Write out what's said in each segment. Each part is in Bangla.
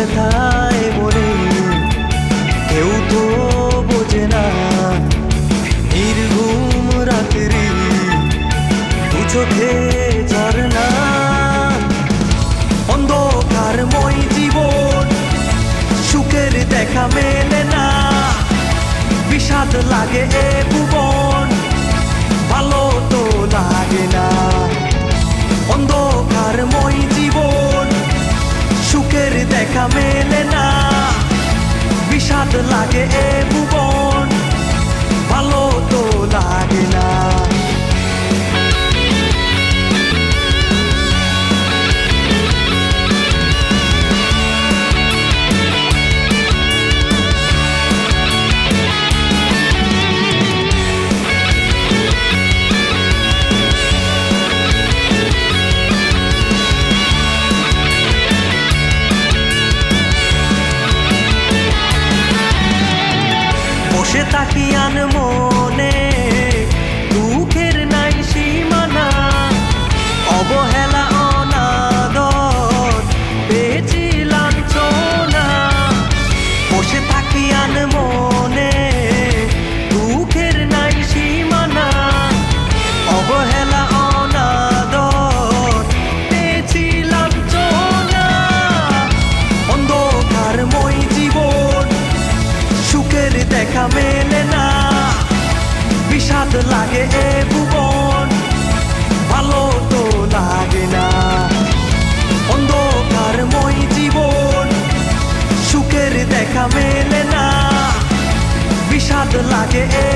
ব্যথায় বলে কেউ তো বোঝে না নির্ঘুম রাত্রি। চোখে ঝর্ণা। অন্ধকারময় জীবন, সুখের দেখা মেলে না। বিষাদ লাগে এ ভুবন। লাগে এ বসে তাকিয়ান মনে এ ভুবন লাগে না। অন্ধকারময় জীবন সুখের দেখা মেলে না। বিষাদ লাগে এ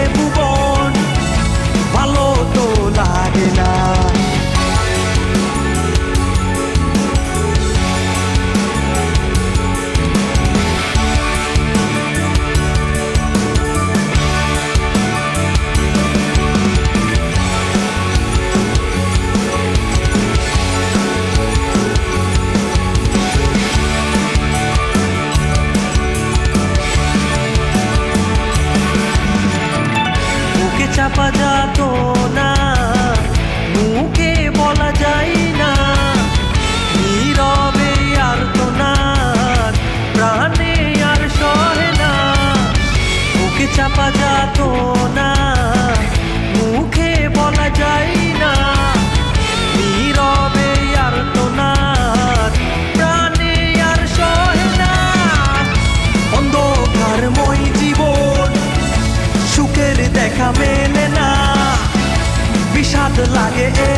চাপা যাত না। মুখে বলা যায় না, নীরবে আর তো না। প্রাণে আর সহে না। অন্ধকারময় জীবন, সুখের দেখা মেলে না। বিষাদ লাগে এ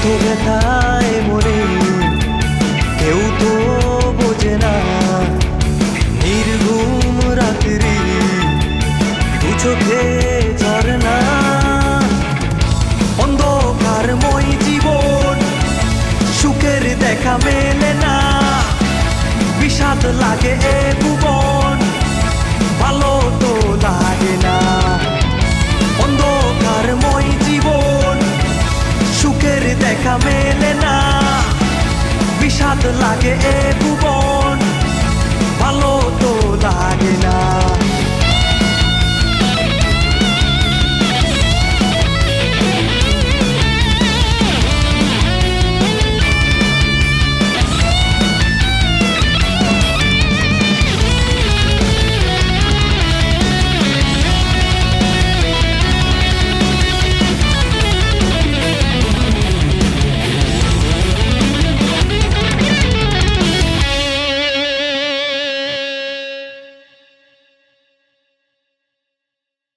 কত ব্যথায় কেউ তো বোঝে না নির্ঘুম রাত্রি। দু চোখে অন্ধকারময় জীবন, সুখের দেখা মেলে না। বিষাদ লাগে এ ভুবন, ভালো